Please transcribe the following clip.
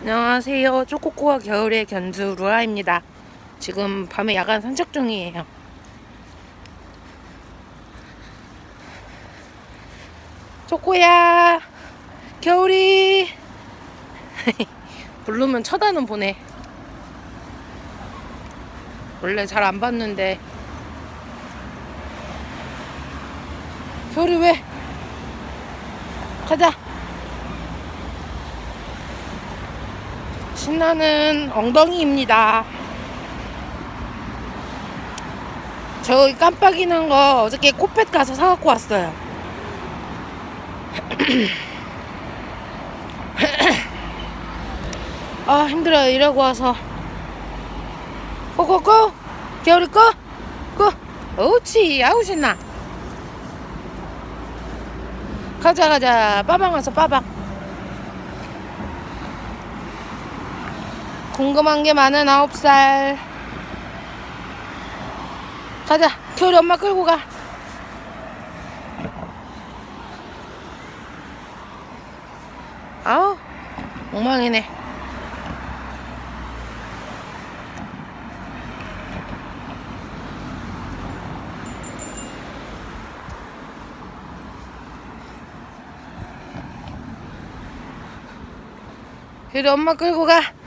안녕하세요. 쪼꼬꼬와 겨울의 견주 루아입니다. 지금 밤에 야간 산책 중이에요. 쪼꼬야, 겨울이. 부르면 쳐다는 보네. 원래 잘 안 봤는데. 겨울이 왜? 가자. 신나는 엉덩이입니다. 저기 깜빡이 난거 어저께 코펫 가서 사갖고 왔어요. 아 힘들어요. 일하고 와서. 고고고! 겨울이 꺼? 꺼? 옳지 아우 신나. 가자 가자. 빠방 와서 빠방 궁금한 게 많은 아홉 살. 가자 겨울이 엄마 끌고 가. 아우 엉망이네. 겨울이 엄마 끌고 가